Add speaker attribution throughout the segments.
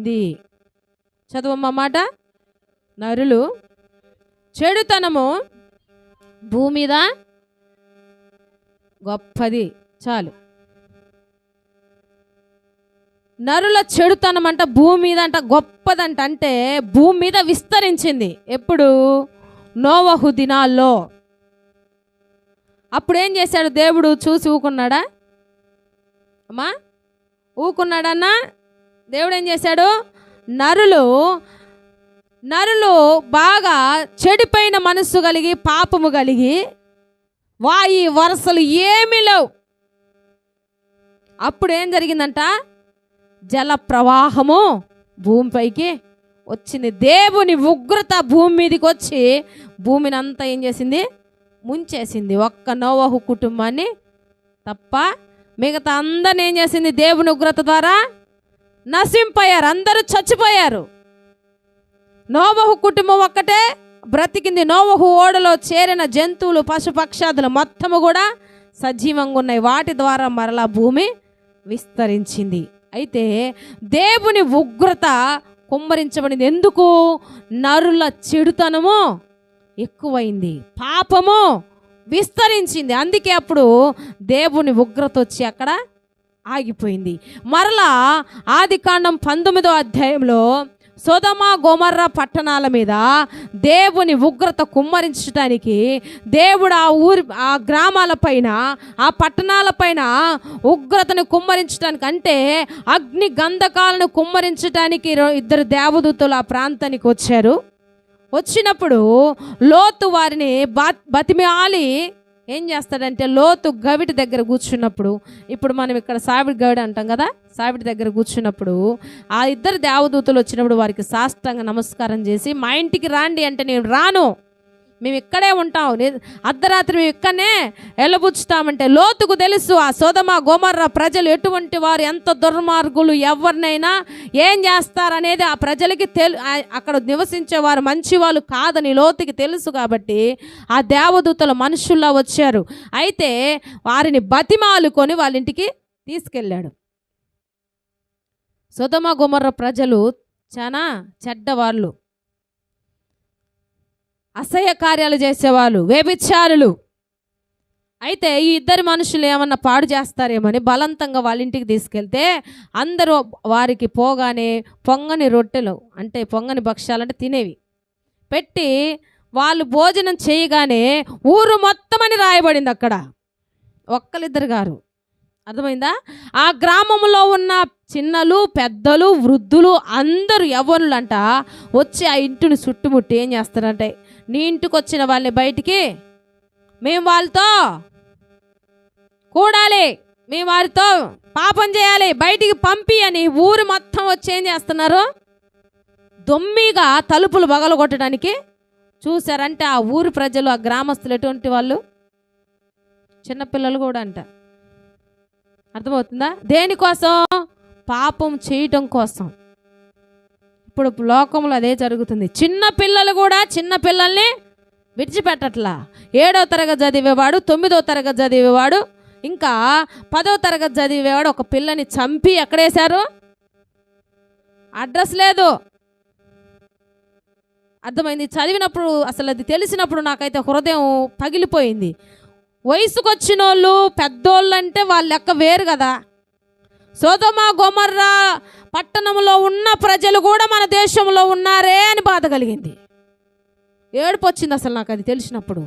Speaker 1: ఉంది చదువమ్మ మాట. నరులు చెడుతనము భూమి మీద గొప్పది. చాలు. నరుల చెడుతనం అంట భూమి మీద అంట గొప్పదంట అంటే భూమి మీద విస్తరించింది. ఎప్పుడు? నోవహు దినాల్లో. అప్పుడు ఏం చేశాడు దేవుడు? చూసి ఊకున్నాడా? అమ్మా ఊకున్నాడన్నా? దేవుడు ఏం చేశాడు? నరులు నరులు బాగా చెడిపోయిన మనస్సు కలిగి పాపము కలిగి వాయి వరసలు ఏమీ లేవు. అప్పుడు ఏం జరిగిందంట? జల ప్రవాహము భూమిపైకి వచ్చింది. దేవుని ఉగ్రత భూమి మీదకి వచ్చి భూమిని అంతా ఏం చేసింది? ముంచేసింది. ఒక్క నోవహు కుటుంబాన్ని తప్ప మిగతా అందరిని ఏం చేసింది? దేవుని ఉగ్రత ద్వారా నశింపోయారు అందరూ చచ్చిపోయారు. నోవహు కుటుంబం ఒక్కటే బ్రతికింది. నోవహు ఓడలో చేరిన జంతువులు పశుపక్షాదులు మొత్తము కూడా సజీవంగా ఉన్నాయి. వాటి ద్వారా మరలా భూమి విస్తరించింది. అయితే దేవుని ఉగ్రత కుమ్మరించబడింది. ఎందుకు? నరుల చెడుతనము ఎక్కువైంది. పాపము విస్తరించింది. అందుకే అప్పుడు దేవుని ఉగ్రత వచ్చి అక్కడ ఆగిపోయింది. మరలా ఆది కాండం పంతొమ్మిదో అధ్యాయంలో సోదమ గోమర్ర పట్టణాల మీద దేవుని ఉగ్రత కుమ్మరించడానికి దేవుడు ఆ ఊరి ఆ గ్రామాల పైన ఆ పట్టణాల పైన ఉగ్రతను కుమ్మరించడానికి అంటే అగ్ని గంధకాలను కుమ్మరించడానికి ఇద్దరు దేవదూతలు ఆ ప్రాంతానికి వచ్చారు. వచ్చినప్పుడు లోతు వారిని బతిమాలి ఏం చేస్తాడంటే లోతు గవిటి దగ్గర కూర్చున్నప్పుడు ఇప్పుడు మనం ఇక్కడ సావిడి గవిడి అంటాం కదా సావిడి దగ్గర కూర్చున్నప్పుడు ఆ ఇద్దరు దేవదూతలు వచ్చినప్పుడు వారికి సాష్టంగా నమస్కారం చేసి మా ఇంటికి రాండి అంటే నేను రాను. మేము ఇక్కడే ఉంటాం. అర్ధరాత్రి మేము ఇక్కడనే ఎల్లబుచ్చుతామంటే లోతుకు తెలుసు ఆ సోదమ గోమర్ర ప్రజలు ఎటువంటి వారు ఎంత దుర్మార్గులు ఎవరినైనా ఏం చేస్తారనేది ఆ ప్రజలకి తెలు అక్కడ నివసించే వారు మంచి వాళ్ళు కాదని లోతుకి తెలుసు కాబట్టి ఆ దేవదూతలు మనుషుల్లా వచ్చారు. అయితే వారిని బతిమాలుకొని వాళ్ళ ఇంటికి తీసుకెళ్ళాడు. సుధమ గుమర్ర ప్రజలు చాలా చెడ్డవాళ్ళు. అసహ్య కార్యాలు చేసేవాళ్ళు వేభిచారులు అయితే ఈ ఇద్దరు మనుషులు ఏమన్నా పాడు చేస్తారేమని బలవంతంగా వాళ్ళ ఇంటికి తీసుకెళ్తే అందరూ వారికి పోగానే పొంగని రొట్టెలు అంటే పొంగని భక్ష్యాలంటే తినేవి. పెట్టి వాళ్ళు భోజనం చేయగానే ఊరు మొత్తం అని రాయబడింది అక్కడ. ఒక్కలిద్దరు గారు. అర్థమైందా? ఆ గ్రామంలో ఉన్న చిన్నలు పెద్దలు వృద్ధులు అందరూ యవ్వనులంట వచ్చి ఆ ఇంటిని చుట్టుముట్టి ఏం చేస్తారంటే నీ ఇంటికి వచ్చిన వాళ్ళని బయటికి మేము వాళ్ళతో కూడాలి. మేము వారితో పాపం చేయాలి. బయటికి పంపి అని ఊరు మొత్తం వచ్చి ఏం చేస్తున్నారు? దొమ్మిగా తలుపులు బగలగొట్టడానికి చూసారంటే ఆ ఊరు ప్రజలు ఆ గ్రామస్తులు ఎటువంటి వాళ్ళు? చిన్నపిల్లలు కూడా అంట. అర్థమవుతుందా? దేనికోసం? పాపం చేయటం కోసం. ఇప్పుడు లోకంలో అదే జరుగుతుంది. చిన్న పిల్లలు కూడా చిన్న పిల్లల్ని విడిచిపెట్టట్లా. ఏడో తరగతి చదివేవాడు తొమ్మిదో తరగతి చదివేవాడు ఇంకా పదో తరగతి చదివేవాడు ఒక పిల్లని చంపి ఎక్కడేశారు? అడ్రస్ లేదు. అర్థమైంది? చదివినప్పుడు అసలు అది తెలిసినప్పుడు నాకైతే హృదయం పగిలిపోయింది. వయసుకొచ్చిన వాళ్ళు పెద్దోళ్ళు అంటే వాళ్ళ లెక్క వేరు కదా. సోదమ గోమర్రా పట్టణంలో ఉన్న ప్రజలు కూడా మన దేశంలో ఉన్నారే అని బాధ కలిగింది. ఏడుపు వచ్చింది అసలు నాకు అది తెలిసినప్పుడు.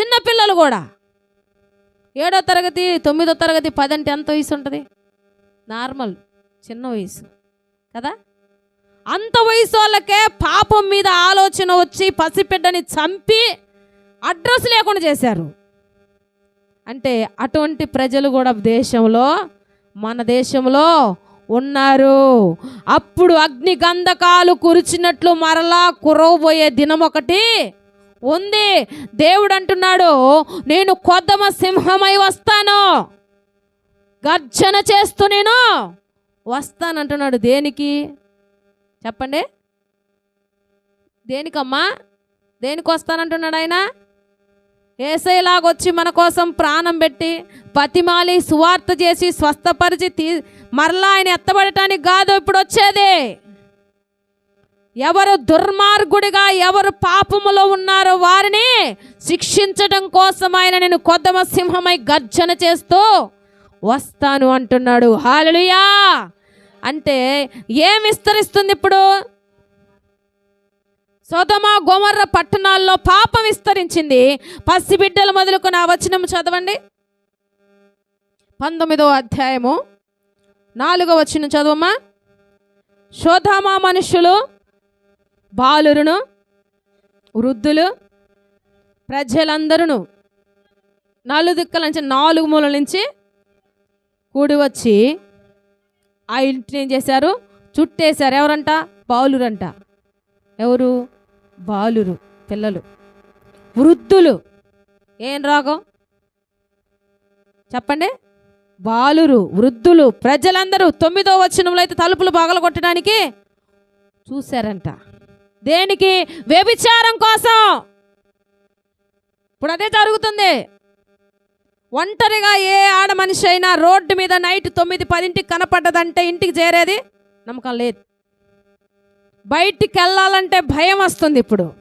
Speaker 1: చిన్న పిల్లలు కూడా. ఏడో తరగతి తొమ్మిదో తరగతి పది అంటే ఎంత వయసు ఉంటుంది? నార్మల్ చిన్న వయసు. కదా? అంత వయసు వాళ్ళకే పాపం మీద ఆలోచన వచ్చి పసిబిడ్డని చంపి అడ్రస్ లేకుండా చేశారు. అంటే అటువంటి ప్రజలు కూడా దేశంలో మన దేశంలో ఉన్నారు. అప్పుడు అగ్ని గంధకాలు కురిచినట్లు మరలా కురవబోయే దినం ఒకటి ఉంది. దేవుడు అంటున్నాడు నేను కొద్దమ సింహమై వస్తాను. గర్జన చేస్తూ నేను వస్తానంటున్నాడు దేనికి? చెప్పండి. దేనికమ్మా? దేనికి వస్తానంటున్నాడు ఆయన? ఏసైలాగొచ్చి మన కోసం ప్రాణం పెట్టి పతిమాలి సువార్త చేసి స్వస్థపరిచి తీ మరలా ఆయన ఎత్తబడటానికి కాదు ఇప్పుడు వచ్చేది ఎవరు దుర్మార్గుడిగా ఎవరు పాపములో ఉన్నారో వారిని శిక్షించడం కోసం ఆయన నేను కొద్దమ సింహమై గర్జన చేస్తూ వస్తాను అంటున్నాడు. హాలలుయా! అంటే ఏం విస్తరిస్తుంది ఇప్పుడు? సోదమ గోమర్ర పట్టణాల్లో పాపం విస్తరించింది. పసిబిడ్డలు మొదలుకొని ఆ వచనం చదవండి. పంతొమ్మిదవ అధ్యాయము నాలుగో వచనం చదవమ్మా. శోధామా మనుషులు బాలురును వృద్ధులు ప్రజలందరూ నాలుగు దిక్కల నుంచి నాలుగు మూలల నుంచి కూడి వచ్చి ఆ ఇంటిని ఏం చేశారు? చుట్టేశారు. ఎవరంట? బాలురంట. ఎవరు? బాలురు పిల్లలు. వృద్ధులు. ఏం రోగం? చెప్పండి. బాలురు వృద్ధులు ప్రజలందరూ తొమ్మిదో వచ్చినంలో అయితే తలుపులు పగలగొట్టడానికి చూశారంట. దేనికి? వ్యభిచారం కోసం. ఇప్పుడు అదే జరుగుతుంది. ఒంటరిగా ఏ ఆడ మనిషి అయినా రోడ్డు మీద నైట్ తొమ్మిది పదింటికి కనపడ్డదంటే ఇంటికి చేరేది నమ్మకం లేదు. బయటికి వెళ్ళాలంటే భయం వస్తుంది ఇప్పుడు.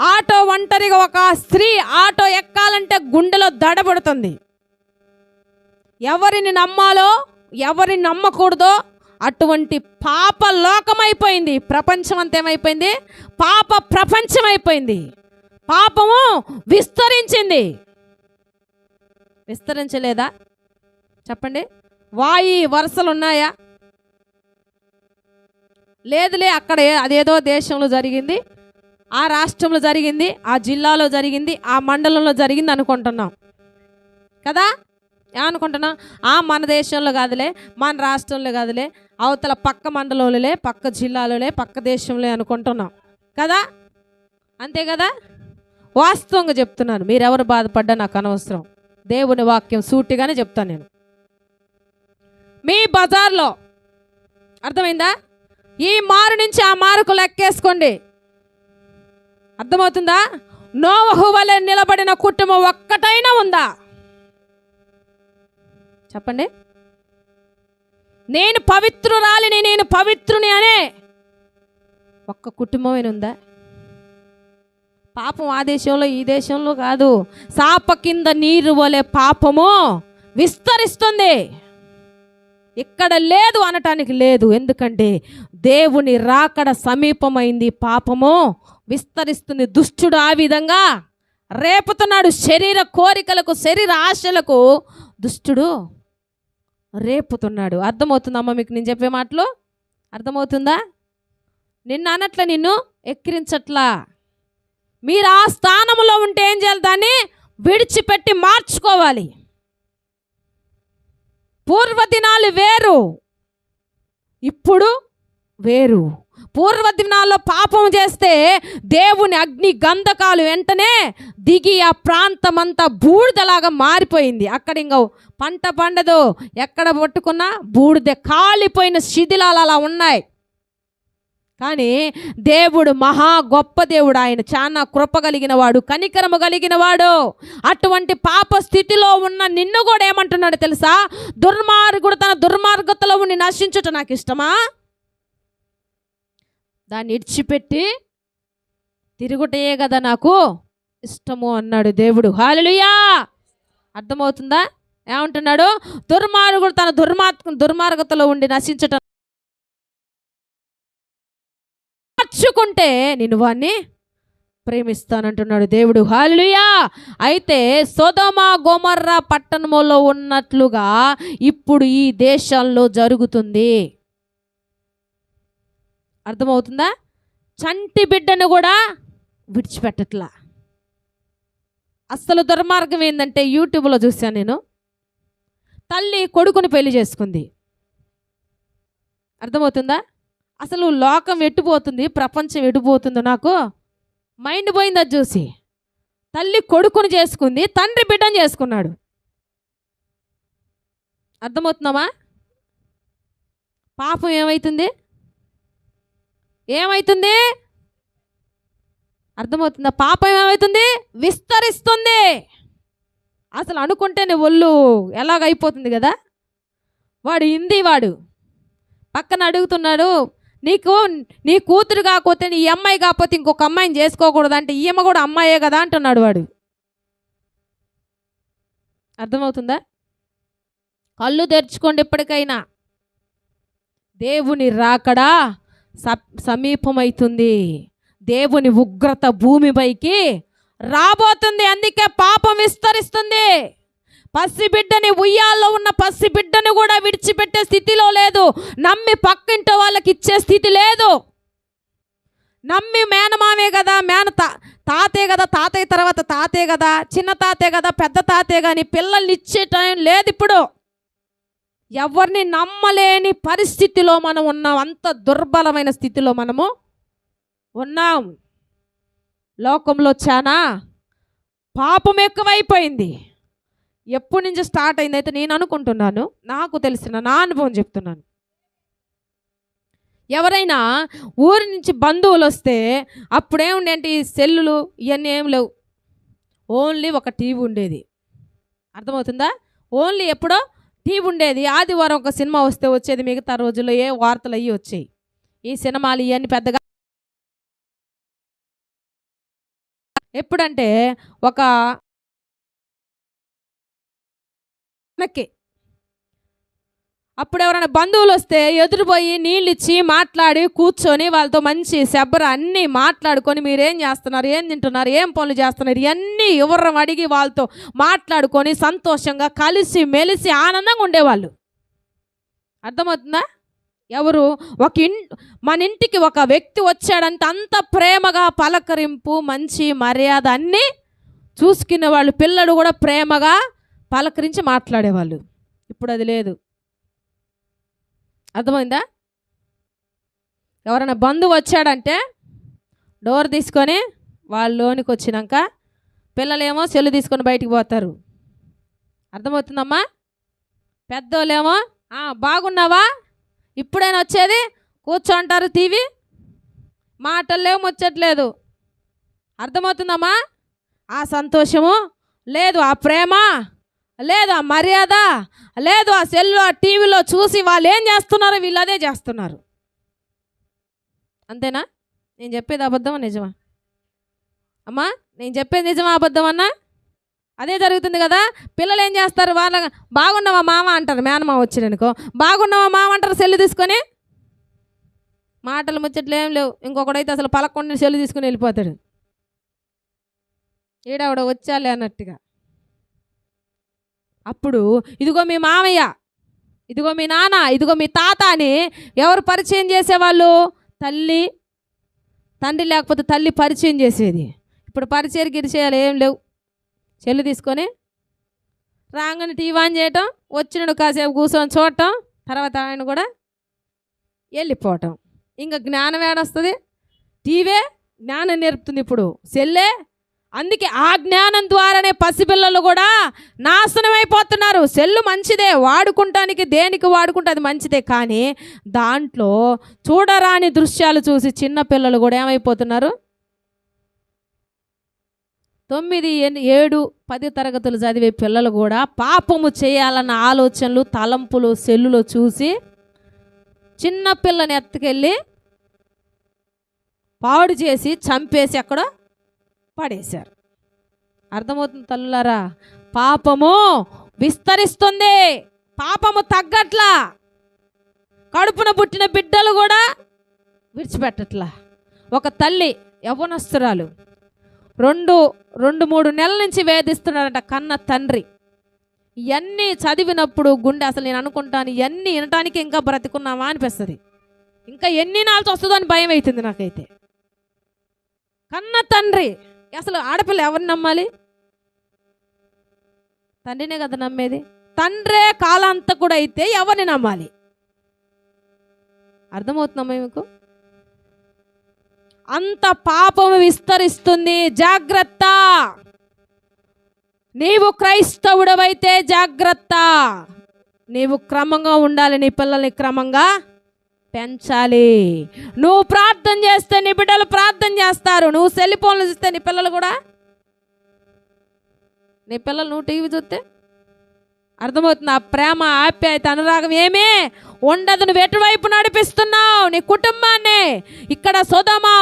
Speaker 1: ఆటో ఒంటరిగా ఒక స్త్రీ ఆటో ఎక్కాలంటే గుండెలో దడబడుతుంది ఎవరిని నమ్మాలో ఎవరిని నమ్మకూడదో అటువంటి పాప లోకమైపోయింది. ప్రపంచం అంతా ఏమైపోయింది? పాప ప్రపంచం అయిపోయింది పాపము విస్తరించింది. విస్తరించలేదా? చెప్పండి. వాయి వరుసలు ఉన్నాయా లేదులే అక్కడ ఏ- అదేదో దేశంలో జరిగింది ఆ రాష్ట్రంలో జరిగింది ఆ జిల్లాలో జరిగింది ఆ మండలంలో జరిగింది అనుకుంటున్నాం. కదా? ఏమనుకుంటున్నాం? ఆ మన దేశంలో కాదులే మన రాష్ట్రంలో కాదులే అవతల పక్క మండలంలోలే పక్క జిల్లాలోలే పక్క దేశంలో అనుకుంటున్నాం. కదా? అంతే కదా? వాస్తవంగా చెప్తున్నాను మీరెవరు బాధపడ్డా నాకు అనవసరం. దేవుని వాక్యం సూటిగానే చెప్తాను నేను. మీ బజార్లో అర్థమైందా? ఈ మారు నుంచి ఆ మారుకు లెక్కేసుకోండి. అర్థమవుతుందా? నోవహు వలె నిలబడిన కుటుంబం ఒక్కటైనా ఉందా? చెప్పండి. నేను పవిత్రురాలిని నేను పవిత్రుని అనే ఒక్క కుటుంబమైన ఉందా? పాపం ఆ దేశంలో ఈ దేశంలో కాదు. సాప కింద నీరు వలె పాపము విస్తరిస్తుంది. ఇక్కడ లేదు అనటానికి లేదు. ఎందుకంటే దేవుని రాకడ సమీపమైంది పాపము. విస్తరిస్తుంది దుష్టుడు ఆ విధంగా. రేపుతున్నాడు శరీర కోరికలకు శరీర ఆశలకు. దుష్టుడు రేపుతున్నాడు. అర్థమవుతుందమ్మ మీకు నేను చెప్పే మాటలు? అర్థమవుతుందా? నిన్ను అనట్ల నిన్ను ఎక్కిరించట్లా. మీరు ఆ స్థానంలో ఉంటే ఏం చేయాలి దాన్ని? విడిచిపెట్టి మార్చుకోవాలి. పూర్వదినాలు వేరు. ఇప్పుడు వేరు. పూర్వదినాల్లో పాపం చేస్తే దేవుని అగ్ని గంధకాలు వెంటనే దిగి ఆ ప్రాంతమంతా బూడిదలాగా మారిపోయింది. అక్కడ ఇంకా పంట పండదు. ఎక్కడ పట్టుకున్నా బూడిద కాలిపోయిన శిథిలాలు అలా ఉన్నాయి. కానీ దేవుడు మహా గొప్ప దేవుడు ఆయన. చాలా కృప కలిగిన వాడు కనికరము కలిగిన వాడు అటువంటి పాప స్థితిలో ఉన్న నిన్ను కూడా ఏమంటున్నాడు తెలుసా? దుర్మార్గుడు తన దుర్మార్గతలో ఉండి నశించుట నాకు ఇష్టమా? దాన్ని ఇడిచిపెట్టి తిరుగుటయే కదా నాకు ఇష్టము అన్నాడు దేవుడు. హాలలుయా అర్థమవుతుందా? ఏమంటున్నాడు? దుర్మార్గుడు తన దుర్మార్ దుర్మార్గతలో ఉండి నశించటం మార్చుకుంటే నేను వాణ్ణి ప్రేమిస్తానంటున్నాడు దేవుడు. హాలుయా అయితే సోదమ గోమర్ర పట్టణములో ఉన్నట్లుగా ఇప్పుడు ఈ దేశాల్లో జరుగుతుంది. అర్థమవుతుందా? చంటి బిడ్డను కూడా విడిచిపెట్టట్లా. అస్సలు దుర్మార్గం ఏంటంటే యూట్యూబ్లో చూశాను నేను. తల్లి కొడుకుని పెళ్ళి చేసుకుంది. అర్థమవుతుందా? అసలు లోకం ఎట్టుపోతుంది ప్రపంచం ఎటుపోతుందో నాకు మైండ్ పోయింది అది చూసి. తల్లి కొడుకుని చేసుకుంది తండ్రి బిడ్డను చేసుకున్నాడు. అర్థమవుతున్నామా పాపం ఏమవుతుంది ఏమవుతుంది అర్థమవుతుందా? పాపం ఏమవుతుంది విస్తరిస్తుంది. అసలు అనుకుంటేనే ఒళ్ళు ఎలాగైపోతుంది కదా? వాడు హిందీ వాడు పక్కన అడుగుతున్నాడు నీకు నీ కూతురు కాకపోతే నీ అమ్మాయి కాకపోతే ఇంకొక అమ్మాయిని చేసుకోకూడదు అంటే ఈమె కూడా అమ్మాయే కదా అంటున్నాడు వాడు. అర్థమవుతుందా? కళ్ళు తెరుచుకోండి ఎప్పటికైనా. దేవుని రాకడా స- సమీపమవుతుంది దేవుని ఉగ్రత భూమిపైకి రాబోతుంది. అందుకే పాపం విస్తరిస్తుంది. పసిబిడ్డని ఉయ్యాల్లో ఉన్న పసిబిడ్డని కూడా విడిచిపెట్టే స్థితిలో లేదు. నమ్మి పక్కింటి వాళ్ళకి ఇచ్చే స్థితి లేదు. నమ్మి మేనమామే కదా మేన తా తాతే కదా తాతయ్య తర్వాత తాతే కదా చిన్న తాతే కదా పెద్ద తాతే కానీ పిల్లల్ని ఇచ్చే టైం లేదు ఇప్పుడు. ఎవరిని నమ్మలేని పరిస్థితిలో మనం ఉన్నాం అంత దుర్బలమైన స్థితిలో మనము ఉన్నాం. లోకంలో చాలా పాపం ఎక్కువైపోయింది. ఎప్పటి నుంచి స్టార్ట్ అయింది అయితే నేను అనుకుంటున్నాను నాకు తెలిసిన నా అనుభవం చెప్తున్నాను. ఎవరైనా ఊరి నుంచి బంధువులు వస్తే అప్పుడేముండేంటి ఈ సెల్లులు ఇవన్నీ ఏం లేవు. ఓన్లీ ఒక టీవీ ఉండేది. అర్థమవుతుందా? ఓన్లీ ఎప్పుడో టీవీ ఉండేది. ఆదివారం ఒక సినిమా వస్తే వచ్చేది మిగతా రోజుల్లో ఏ వార్తలు అయ్యి వచ్చాయి. ఈ సినిమాలు ఇవన్నీ పెద్దగా ఎప్పుడంటే ఒక వెనక్కి అప్పుడు ఎవరైనా బంధువులు వస్తే ఎదురుపోయి నీళ్ళు ఇచ్చి మాట్లాడి కూర్చొని వాళ్ళతో మంచి శబ్బర అన్నీ మాట్లాడుకొని మీరేం చేస్తున్నారు ఏం తింటున్నారు ఏం పనులు చేస్తున్నారు ఇవన్నీ వివరం అడిగి వాళ్ళతో మాట్లాడుకొని సంతోషంగా కలిసి మెలిసి ఆనందంగా ఉండేవాళ్ళు. అర్థమవుతుందా? ఎవరు? ఒక ఇన్ మన ఇంటికి ఒక వ్యక్తి వచ్చాడంటే అంత ప్రేమగా పలకరింపు మంచి మర్యాద అన్నీ చూసుకునే వాళ్ళు పిల్లడు కూడా ప్రేమగా పలకరించి మాట్లాడేవాళ్ళు. ఇప్పుడు అది లేదు. అర్థమైందా? ఎవరైనా బంధువు వచ్చాడంటే డోర్ తీసుకొని వాళ్ళ లోనికి వచ్చినాక పిల్లలేమో సెల్లు తీసుకొని బయటికి పోతారు. అర్థమవుతుందమ్మా? పెద్దోళ్ళేమో బాగున్నావా? ఇప్పుడైనా వచ్చేది? కూర్చోంటారు టీవీ? మాటల్లేమో ముచ్చట్లేదు. అర్థమవుతుందమ్మా? ఆ సంతోషము లేదు ఆ ప్రేమ. లేదా మర్యాద? లేదు ఆ సెల్లో ఆ టీవీలో చూసి వాళ్ళు ఏం చేస్తున్నారో? వీళ్ళు అదే చేస్తున్నారు. అంతేనా? నేను చెప్పేది అబద్ధమా నిజమా? అమ్మా నేను చెప్పేది నిజమా అబద్ధం అన్నా అదే జరుగుతుంది కదా. పిల్లలు ఏం చేస్తారు? వాళ్ళ బాగున్నావా మామ అంటారు. మేనమామ వచ్చిననుకో బాగున్నావా మామ అంటారు సెల్లు తీసుకొని? మాటలు ముచ్చట్లు ఏం లేవు. ఇంకొకడైతే అసలు పలకొండ సెల్లు తీసుకుని వెళ్ళిపోతాడు. ఈడవిడ వచ్చాలే అన్నట్టుగా. అప్పుడు ఇదిగో మీ మామయ్య ఇదిగో మీ నాన్న ఇదిగో మీ తాత అని ఎవరు పరిచయం చేసేవాళ్ళు? తల్లి. తండ్రి లేకపోతే తల్లి పరిచయం చేసేది. ఇప్పుడు పరిచయం గిరిచేయాలి ఏం లేవు. చెల్లి తీసుకొని రాగానే టీవీ ఆన్ చేయటం వచ్చినాడు కాసేపు కూర్చొని చూడటం తర్వాత ఆయన కూడా వెళ్ళిపోవటం. ఇంకా జ్ఞానం ఏడొస్తుంది? టీవే జ్ఞానం నేర్పుతుంది ఇప్పుడు. సెల్లే అందుకే ఆ జ్ఞానం ద్వారానే పసిపిల్లలు కూడా నాశనం అయిపోతున్నారు సెల్లు మంచిదే వాడుకుంటానికి దేనికి వాడుకుంటే అది మంచిదే. కానీ దాంట్లో చూడరాని దృశ్యాలు చూసి చిన్న పిల్లలు కూడా ఏమైపోతున్నారు? తొమ్మిది ఏడు పది తరగతులు చదివే పిల్లలు కూడా పాపము చేయాలన్న ఆలోచనలు తలంపులు సెల్లులో చూసి చిన్న పిల్లని ఎత్తుకెళ్ళి పాడు చేసి చంపేసి ఎక్కడో పడేశారు అర్థమవుతుంది తల్లులారా? పాపము విస్తరిస్తుంది. పాపము తగ్గట్లా. కడుపున పుట్టిన బిడ్డలు కూడా విడిచిపెట్టట్లా. ఒక తల్లి యవ్వనస్తురాలు. రెండు రెండు మూడు నెలల నుంచి వేధిస్తున్నాడట కన్న తండ్రి. ఇవన్నీ చదివినప్పుడు గుండె అసలు నేను అనుకుంటాను ఇవన్నీ వినటానికి ఇంకా బ్రతికున్నావా అనిపిస్తుంది. ఇంకా ఎన్ని నాలుగు వస్తుందో అని భయం అవుతుంది నాకైతే. కన్న తండ్రి అసలు ఆడపిల్ల ఎవరిని నమ్మాలి? తండ్రినే కదా నమ్మేది. తండ్రే కాలాంతకుడు అయితే ఎవరిని నమ్మాలి? అర్థమవుతుందమ్మా మీకు? అంత పాపం విస్తరిస్తుంది. జాగ్రత్త! నీవు క్రైస్తవుడవైతే జాగ్రత్త! నీవు క్రమంగా ఉండాలి నీ పిల్లల్ని క్రమంగా. పెంచాలి. నువ్వు ప్రార్థన చేస్తే నీ బిడ్డలు ప్రార్థన చేస్తారు. నువ్వు సెల్ ఫోన్లు చూస్తే నీ పిల్లలు కూడా? నీ పిల్లలు నువ్వు టీవీ చూస్తే? అర్థమవుతుంది ఆ ప్రేమ ఆప్యాయత అనురాగం ఏమే ఉండదు. నువ్వు ఎటువైపు నడిపిస్తున్నావు? నీ కుటుంబాన్ని. ఇక్కడ సుధమా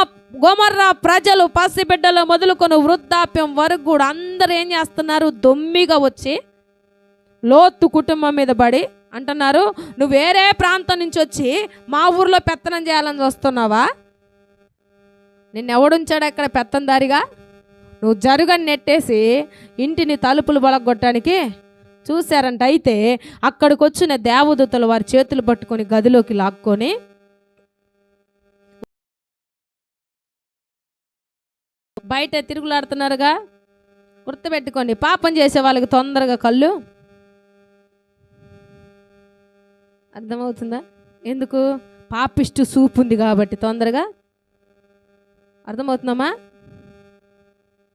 Speaker 1: గోమర్ర ప్రజలు పసిబిడ్డలు మొదలుకొని వృద్ధాప్యం వరకు కూడా అందరూ ఏం చేస్తున్నారు? దొమ్మిగా వచ్చి లోతు కుటుంబం మీద పడి అంటున్నారు నువ్వు వేరే ప్రాంతం నుంచి వచ్చి మా ఊర్లో పెత్తనం చేయాలని వస్తున్నావా? నిన్ను ఎవడుంచాడు అక్కడ పెత్తందారిగా నువ్వు జరుగని నెట్టేసి ఇంటిని తలుపులు బలగొట్టడానికి చూశారంట. అయితే అక్కడికి వచ్చిన దేవదూతలు వారి చేతులు పట్టుకొని గదిలోకి లాక్కొని బయట తిరుగులాడుతున్నారుగా? గుర్తుపెట్టుకోండి పాపం చేసే వాళ్ళకి తొందరగా కళ్ళు అర్థమవుతుందా? ఎందుకు? పాపిష్టు సూప్ ఉంది కాబట్టి తొందరగా. అర్థమవుతుందమ్మా?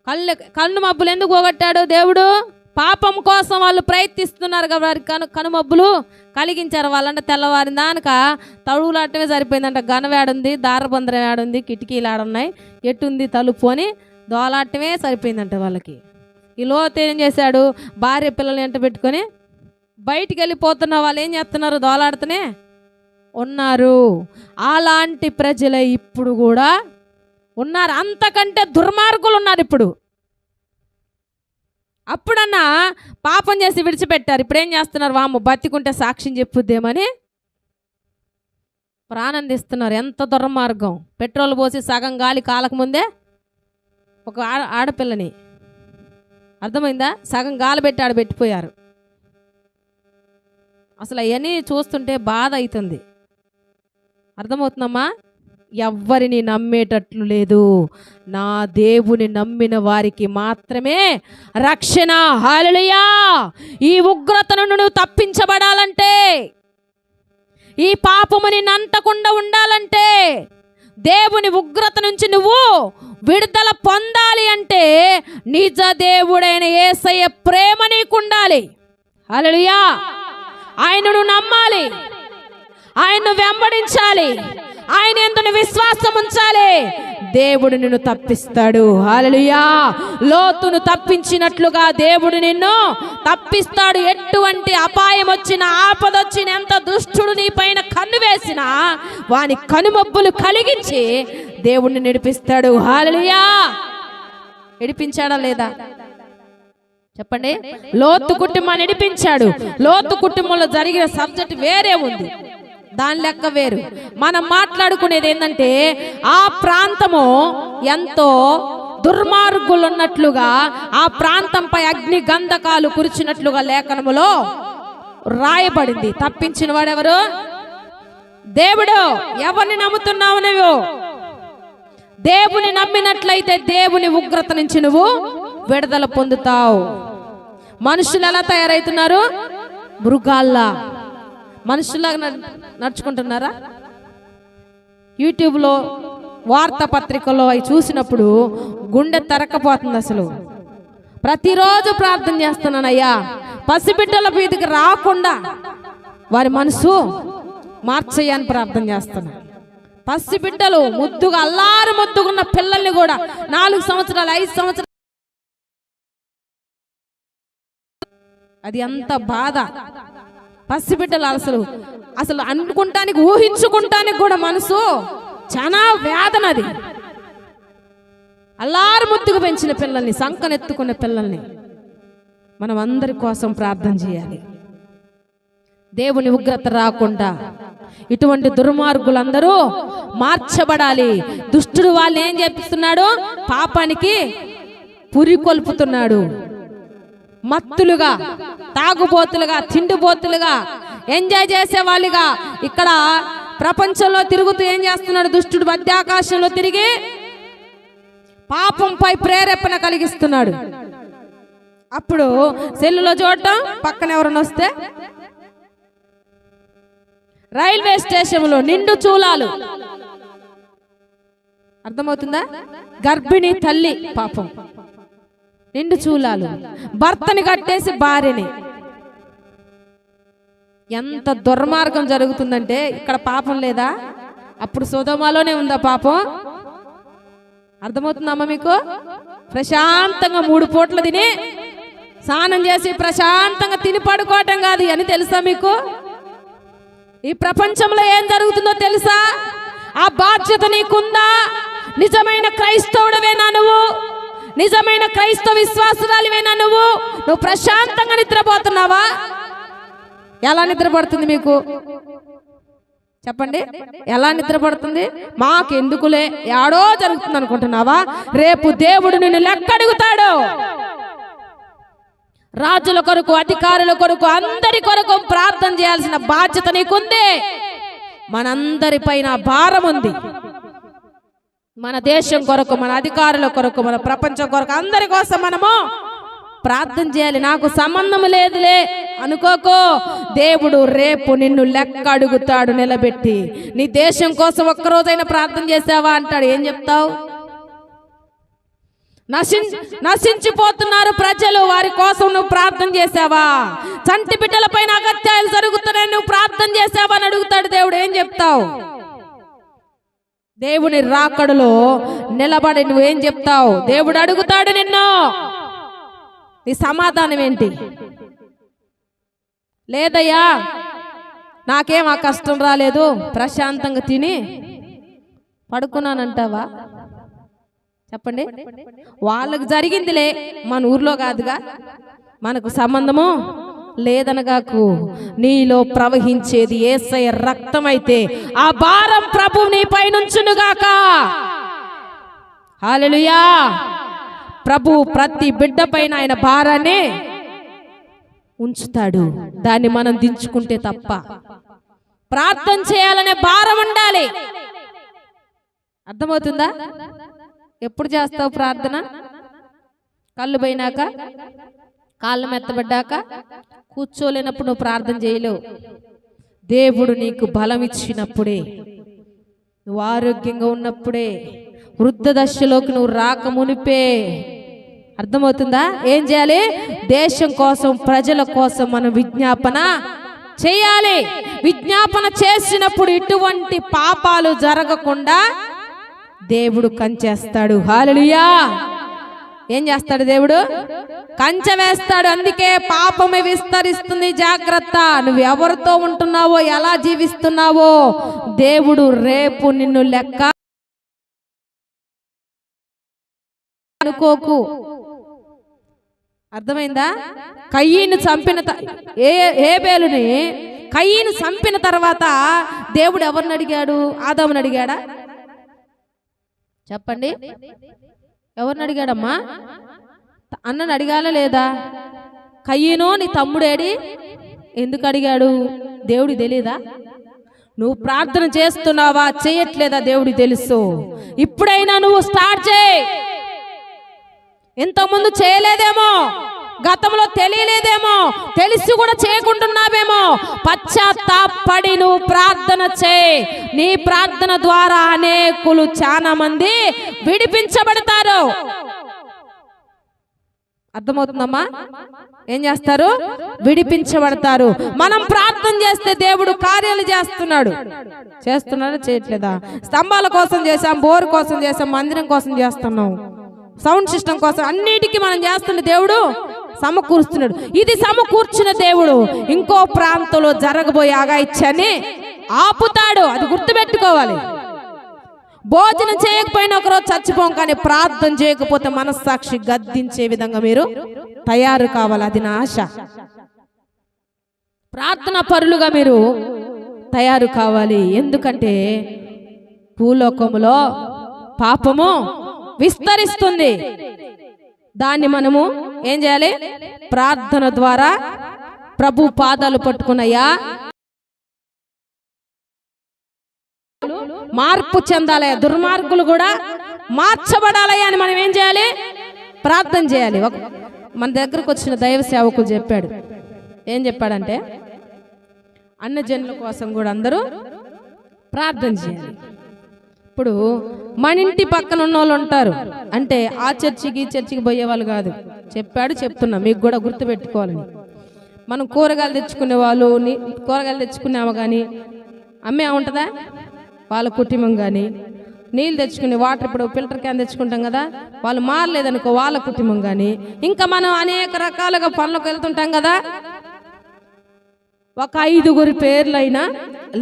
Speaker 1: కళ్ళు కన్ను మబ్బులు ఎందుకు పోగొట్టాడు దేవుడు? పాపం కోసం వాళ్ళు ప్రయత్నిస్తున్నారు కదా వారి కను కనుమబ్బులు కలిగించారు వాళ్ళంటే తెల్లవారిన దానక తడువులాటమే సరిపోయిందంట. గనవేడుంది దారబందరం ఏడుంది కిటికీలు ఆడున్నాయి ఎటుంది తలుపు అని దోలాటమే సరిపోయిందంట వాళ్ళకి. ఈ లోతు ఏం చేశాడు? భార్య పిల్లల్ని ఎంట పెట్టుకొని బయటికి వెళ్ళిపోతున్న వాళ్ళు ఏం చేస్తున్నారు? దోలాడుతూనే ఉన్నారు. అలాంటి ప్రజలే ఇప్పుడు కూడా ఉన్నారు. అంతకంటే దుర్మార్గులు ఉన్నారు ఇప్పుడు. అప్పుడన్నా పాపం చేసి విడిచిపెట్టారు. ఇప్పుడు ఏం చేస్తున్నారు? వాము బతికుంటే సాక్ష్యం చెప్పుద్దేమని ప్రానందిస్తున్నారు ఎంత దుర్మార్గం. పెట్రోల్ పోసి సగం గాలి కాలకముందే ఒక ఆడ ఆడపిల్లని. అర్థమైందా? సగం గాలి పెట్టి ఆడ పెట్టిపోయారు. అసలు అవన్నీ చూస్తుంటే బాధ అవుతుంది. అర్థమవుతుందమ్మా? ఎవ్వరిని నమ్మేటట్లు లేదు. నా దేవుని నమ్మిన వారికి మాత్రమే రక్షణ. హాలలుయా ఈ ఉగ్రతను నువ్వు తప్పించబడాలంటే ఈ పాపము నిన్ను అంటకుండా ఉండాలంటే దేవుని ఉగ్రత నుంచి నువ్వు విడుదల పొందాలి అంటే నిజ దేవుడైన ఏసయ్య ప్రేమ నీకుండాలి. హల్లెలూయా! ఆయనను నమ్మాలి. ఆయన్ను వెంబడించాలి. ఆయన ఎందును విశ్వాసం ఉంచాలి? దేవుడు నిన్ను తప్పిస్తాడు. అలలుయా లోతును తప్పించినట్లుగా దేవుడు నిన్ను తప్పిస్తాడు. ఎటువంటి అపాయం వచ్చిన ఆపద వచ్చిన ఎంత దుష్టుడు నీ పైన కన్ను వేసినా వాని కనుమబ్బులు కలిగించి దేవుడిని నడిపిస్తాడు. హాలలుయా నడిపించాడా లేదా? చెప్పండి? లోతు కుటుంబాన్ని నడిపించాడు. లోతు కుటుంబంలో జరిగిన సబ్జెక్ట్ వేరే ఉంది. దాని లెక్క వేరు. మనం మాట్లాడుకునేది ఏంటంటే ఆ ప్రాంతము ఎంతో దుర్మార్గులు ఉన్నట్లుగా ఆ ప్రాంతంపై అగ్ని గంధకాలు కురిచినట్లుగా లేఖనములో రాయబడింది. తప్పించిన వాడెవరు? దేవుడు. ఎవరిని నమ్ముతున్నావు నువ్వు? దేవుని నమ్మినట్లయితే దేవుని ఉగ్రత నుంచి నువ్వు విడుదల పొందుతావు. మనుషులు ఎలా తయారవుతున్నారు మృగాల్లా మనుషులాగా నడుచుకుంటున్నారా? యూట్యూబ్లో వార్తాపత్రికలో అవి చూసినప్పుడు గుండె తరక్కపోతుంది అసలు. ప్రతిరోజు ప్రార్థన చేస్తున్నానయ్యా. పసిబిడ్డల మీదకి రాకుండా వారి మనసు మార్చేయని ప్రార్థన చేస్తున్నా. పసిబిడ్డలు ముద్దుగా అల్లారు ముద్దుగున్న పిల్లల్ని కూడా నాలుగు సంవత్సరాలు ఐదు సంవత్సరాలు అది ఎంత బాధ. పసిబిడ్డలు అసలు అసలు అనుకుంటానికి ఊహించుకుంటానికి కూడా మనసు చాలా వేదన అది అల్లారు ముద్దుకు పెంచిన పిల్లల్ని సంకనెత్తుకున్న పిల్లల్ని మనం అందరి కోసం ప్రార్థన చేయాలి. దేవుని ఉగ్రత రాకుండా ఇటువంటి దుర్మార్గులందరూ మార్చబడాలి. దుష్టుడు వాళ్ళు ఏం చేపిస్తున్నాడు? పాపానికి పురికొల్పుతున్నాడు మత్తులుగా తాగుబోతులుగా తిండిబోతులుగా ఎంజాయ్ చేసే వాళ్ళుగా ఇక్కడ ప్రపంచంలో తిరుగుతూ ఏం చేస్తున్నాడు దుష్టుడు? మధ్యాకాశంలో తిరిగి పాపంపై ప్రేరేపణ కలిగిస్తున్నాడు. అప్పుడు సెల్లులో చూడటం పక్కన ఎవరైనా వస్తే రైల్వే స్టేషన్లో నిండు చూలాలు. అర్థమవుతుందా? గర్భిణీ తల్లి పాపం. నిండు చూలాలు. భర్తని కట్టేసి భార్యని. ఎంత దుర్మార్గం జరుగుతుందంటే ఇక్కడ పాపం లేదా? అప్పుడు సుధమాలోనే ఉందా పాపం? అర్థమవుతుందమ్మా మీకు? ప్రశాంతంగా మూడు పూటలు తిని స్నానం చేసి ప్రశాంతంగా తిని పడుకోవటం కాదు అని తెలుసా మీకు? ఈ ప్రపంచంలో ఏం జరుగుతుందో తెలుసా? ఆ బాధ్యత నీకుందా? నిజమైన క్రైస్తవుడవేనా నువ్వు? నిజమైన క్రైస్తవ విశ్వాసురాలివేనా నువ్వు? నువ్వు ప్రశాంతంగా నిద్రపోతున్నావా? ఎలా నిద్రపడుతుంది మీకు? చెప్పండి. ఎలా నిద్రపడుతుంది? మాకెందుకులే? యాడో జరుగుతుంది అనుకుంటున్నావా? రేపు దేవుడు నిన్ను లెక్కడుగుతాడు. రాజుల కొరకు అధికారుల కొరకు అందరి కొరకు ప్రార్థన చేయాల్సిన బాధ్యత నీకుంది. మనందరిపైన భారం ఉంది. మన దేశం కొరకు మన అధికారుల కొరకు మన ప్రపంచం కొరకు అందరి కోసం మనము ప్రార్థన చేయాలి. నాకు సంబంధం లేదులే. అనుకోకో. దేవుడు రేపు నిన్ను లెక్క అడుగుతాడు నిలబెట్టి. నీ దేశం కోసం ఒక్కరోజైనా ప్రార్థన చేసావా అంటాడు. ఏం చెప్తావు? నశిం నశించిపోతున్నారు ప్రజలు. వారి కోసం నువ్వు ప్రార్థన చేసావా? చంటి బిడ్డల పైన అగత్యాలు జరుగుతున్నాయి నువ్వు ప్రార్థన చేసావా అని అడుగుతాడు దేవుడు. ఏం చెప్తావు? దేవుని రాకడలో నిలబడి నువ్వేం చెప్తావు? దేవుడు అడుగుతాడు నిన్ను. నీ సమాధానం ఏంటి? లేదయ్యా నాకేం ఆ కష్టం రాలేదు. ప్రశాంతంగా తిని పడుకున్నానంటావా? చెప్పండి. వాళ్ళకి జరిగిందిలే మన ఊర్లో కాదుగా. మనకు సంబంధము లేదనగాకు నీలో ప్రవహించేది ఏసయ రక్తమైతే ఆ భారం ప్రభు నీ పైనుంచునుగాక. హాలెలుయా ప్రభు ప్రతి బిడ్డ పైన ఆయన భారాన్ని ఉంచుతాడు. దాన్ని మనం దించుకుంటే తప్ప. ప్రార్థన చేయాలనే భారం ఉండాలి. అర్థమవుతుందా? ఎప్పుడు చేస్తావు ప్రార్థన? కళ్ళు పోయినాక? కాళ్ళు మెత్తబడ్డాక? కూర్చోలేనప్పుడు నువ్వు ప్రార్థన చేయలేవు. దేవుడు నీకు బలం ఇచ్చినప్పుడే నువ్వు ఆరోగ్యంగా ఉన్నప్పుడే వృద్ధ దశలోకి నువ్వు రాక మునిపే. అర్థమవుతుందా? ఏం చేయాలి? దేశం కోసం ప్రజల కోసం మనం విజ్ఞాపన చేయాలి. విజ్ఞాపన చేసినప్పుడు ఇటువంటి పాపాలు జరగకుండా దేవుడు కంచేస్తాడు హాలలుయా ఏం చేస్తాడు దేవుడు? కంచె వేస్తాడు. అందుకే పాపమే విస్తరిస్తుంది. జాగ్రత్త. నువ్వు ఎవరితో ఉంటున్నావో ఎలా జీవిస్తున్నావో దేవుడు రేపు నిన్ను లెక్క అనుకోకు. అర్థమైందా? కయ్యను చంపిన ఏ ఏ బేలుని కయ్యను చంపిన తర్వాత దేవుడు ఎవరిని అడిగాడు? ఆదాముని అడిగాడా? చెప్పండి. ఎవరిని అడిగాడమ్మా? అన్నని అడిగాలా లేదా? కయ్యనో నీ తమ్ముడేడి ఎందుకు అడిగాడు? దేవుడి తెలీదా? నువ్వు ప్రార్థన చేస్తున్నావా? చేయట్లేదా? దేవుడి తెలుసు. ఇప్పుడైనా నువ్వు స్టార్ట్ చేయి. ఇంతకుముందు చేయలేదేమో? గతంలో తెలియలేదేమో తెలిసి కూడా చేయకుంటున్నావేమో. పశ్చాత్తాపడి నువ్వు ప్రార్థన చేయి. నీ ప్రార్థన ద్వారా అనేకులు చాలా మంది విడిపించబడతారు. అర్థమవుతుందమ్మా? ఏం చేస్తారు? విడిపించబడతారు. మనం ప్రార్థన చేస్తే దేవుడు కార్యాలు చేస్తున్నాడు. చేస్తున్నాడా? చేయట్లేదా? స్తంభాల కోసం చేసాం బోర్ కోసం చేసాం మందిరం కోసం చేస్తున్నాం. సౌండ్ సిస్టమ్ కోసం అన్నిటికీ మనం చేస్తున్న దేవుడు సమకూరుస్తున్నాడు. ఇది సమకూర్చిన దేవుడు. ఇంకో ప్రాంతంలో జరగబోయే ఆగాయిచ్చని ఆపుతాడు. అది గుర్తుపెట్టుకోవాలి. భోజనం చేయకపోయినా ఒకరోజు చచ్చిపోం కానీ ప్రార్థన చేయకపోతే మనస్సాక్షి గద్దించే విధంగా మీరు తయారు కావాలి. అది నా ఆశ. ప్రార్థన పరులుగా మీరు తయారు కావాలి. ఎందుకంటే భూలోకములో పాపము విస్తరిస్తుంది. దాన్ని మనము ఏం చేయాలి? ప్రార్థన ద్వారా ప్రభు పాదాలు పట్టుకున్నయ్యా. మార్పు చెందాలి దుర్మార్గులు కూడా మార్చబడాలి అని మనం ఏం చేయాలి? ప్రార్థన చేయాలి. ఒక మన దగ్గరకు వచ్చిన దైవ సేవకులు చెప్పాడు. ఏం చెప్పాడంటే అన్నజనుల కోసం కూడా అందరూ ప్రార్థన చేయాలి. ఇప్పుడు మన ఇంటి పక్కన ఉన్న వాళ్ళు ఉంటారు. అంటే ఆ చర్చికి ఈ చర్చికి పోయే వాళ్ళు కాదు. చెప్పాడు చెప్తున్నా. మీకు కూడా గుర్తుపెట్టుకోవాలని. మనం కూరగాయలు తెచ్చుకునే వాళ్ళు కూరగాయలు తెచ్చుకున్నాము కానీ అమ్మే ఉంటుందా? వాళ్ళ కుటుంబం కానీ నీళ్ళు తెచ్చుకునే వాటర్ ఇప్పుడు ఫిల్టర్ క్యాన్ తెచ్చుకుంటాం కదా. వాళ్ళు మారలేదనుకో వాళ్ళ కుటుంబం కానీ ఇంకా మనం అనేక రకాలుగా పనులకు వెళ్తుంటాం కదా. ఒక ఐదుగురి పేర్లైనా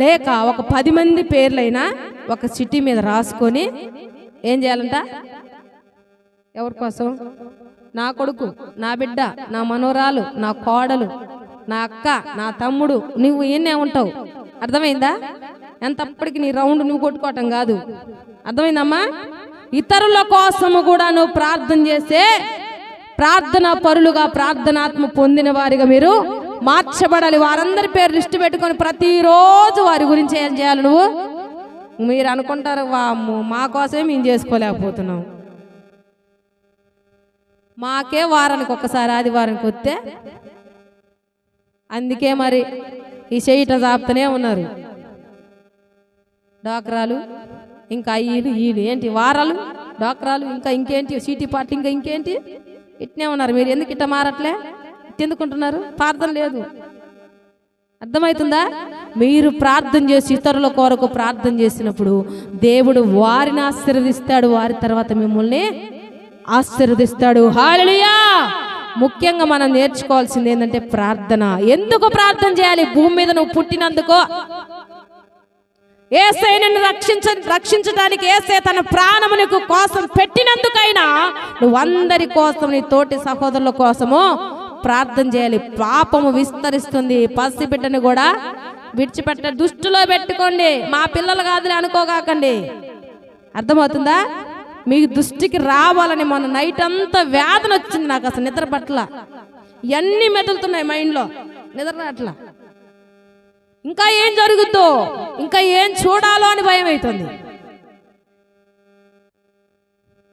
Speaker 1: లేక ఒక పది మంది పేర్లైనా ఒక చిట్టి మీద రాసుకొని ఏం చేయాలంట? ఎవరి కోసం? నా కొడుకు నా బిడ్డ నా మనోరాలు నా కోడలు నా అక్క నా తమ్ముడు నువ్వు ఏనే ఉంటావు. అర్థమైందా? ఎంతప్పటికి నీ రౌండ్ నువ్వు కొట్టుకోవటం కాదు. అర్థమైందమ్మా? ఇతరుల కోసము కూడా నువ్వు ప్రార్థన చేస్తే ప్రార్థన పరులుగా ప్రార్థనాత్మ పొందిన వారిగా మీరు మార్చబడాలి. వారందరి పేరు లిస్టు పెట్టుకొని ప్రతిరోజు వారి గురించి ఏం చేయాలి నువ్వు? మీరు అనుకుంటారు వామ్మో మా కోసమే మేము చేసుకోలేకపోతున్నాం. మాకే వారానికి ఒక్కసారి ఆదివారానికి వస్తే. అందుకే మరి ఈ చేయట చాపుతూనే ఉన్నారు. డాక్రాలు ఇంకా ఈలు ఈలు ఏంటి వారాలు? డాక్రాలు ఇంకా ఇంకేంటి? సీటీ పార్టీ ఇంకా ఇంకేంటి? ఇట్నే ఉన్నారు. మీరు ఎందుకు ఇట్ట మారట్లే? ఎందుకుంటున్నారు ప్రార్థన లేదు. అర్థమవుతుందా? మీరు ప్రార్థన చేసి ఇతరుల కొరకు ప్రార్థన చేసినప్పుడు దేవుడు వారిని ఆశీర్వదిస్తాడు వారి తర్వాత మిమ్మల్ని ఆశీర్వదిస్తాడు. హాలలుయా ముఖ్యంగా మనం నేర్చుకోవాల్సింది ఏంటంటే ప్రార్థన. ఎందుకు ప్రార్థన చేయాలి? భూమి మీద నువ్వు పుట్టినందుకో. ఏసై నిన్ను రక్షించ రక్షించడానికి ఏసే తన ప్రాణమునకు కోసం పెట్టినందుకైనా నువ్వు అందరి కోసం నీ తోటి సహోదరుల కోసము ప్రార్థన చేయాలి. పాపము విస్తరిస్తుంది. పసిబిడ్డని కూడా విడిచిపెట్ట దృష్టిలో పెట్టుకోండి. మా పిల్లలు కాదులే అనుకోగాకండి. అర్థమవుతుందా? మీ దృష్టికి రావాలని మొన్న నైట్ అంతా వేదన వచ్చింది నాకు అసలు నిద్ర పట్ల. ఇవన్నీ మెదులుతున్నాయి మైండ్లో? నిద్ర రాట్లా ఇంకా ఏం జరుగుద్దో ఇంకా ఏం చూడాలో అని భయం అవుతుంది.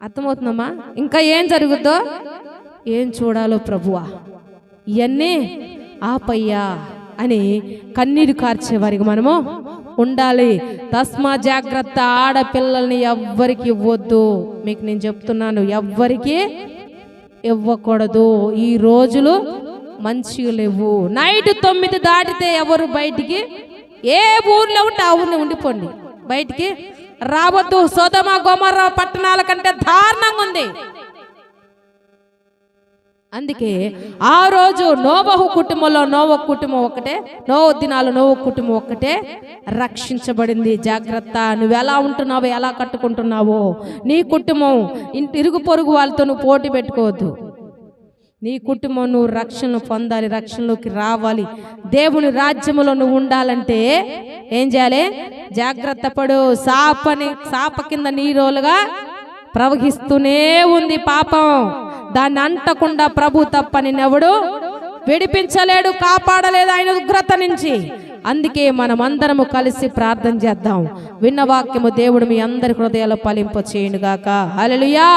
Speaker 1: అర్థమవుతుందమ్మా? ఇంకా ఏం జరుగుద్దో ఏం చూడాలో ప్రభువా? ఇవన్నీ ఆపయ్యా అని కన్నీరు కార్చే వారికి మనము ఉండాలి. తస్మా జాగ్రత్త ఆడపిల్లల్ని ఎవ్వరికి ఇవ్వద్దు. మీకు నేను చెప్తున్నాను ఎవ్వరికి ఇవ్వకూడదు. ఈ రోజులు మంచిగా లేవు. నైట్ తొమ్మిది దాటితే ఎవరు బయటికి? ఏ ఊర్లో ఉంటే ఆ ఊర్లో ఉండిపోండి. బయటికి రావద్దు. సోదమ గోమర పట్టణాల కంటే దారుణంగా ఉంది. అందుకే ఆ రోజు నోబహు కుటుంబంలో నోవ కుటుంబం ఒకటే నోవ దినాలు నోవ కుటుంబం ఒక్కటే రక్షించబడింది. జాగ్రత్త. నువ్వు ఎలా ఉంటున్నావో ఎలా కట్టుకుంటున్నావో నీ కుటుంబం ఇంటి ఇరుగు పొరుగు వాళ్ళతో నువ్వు పోటీ పెట్టుకోవద్దు. నీ కుటుంబం నువ్వు రక్షణ పొందాలి రక్షణలోకి రావాలి. దేవుని రాజ్యములో నువ్వు ఉండాలంటే ఏం చేయాలి? జాగ్రత్త పడు. సాపని సాప కింద నీరోలుగా ప్రవహిస్తూనే ఉంది పాపం. దాన్ని అంటకుండా ప్రభు తప్పని నెవడు విడిపించలేడు కాపాడలేదు ఆయన ఉగ్రత నుంచి. అందుకే మనమందరము కలిసి ప్రార్థన చేద్దాం. విన్న వాక్యము దేవుడు మీ అందరి హృదయాలు ఫలింప చేయండుగాక అలలుయా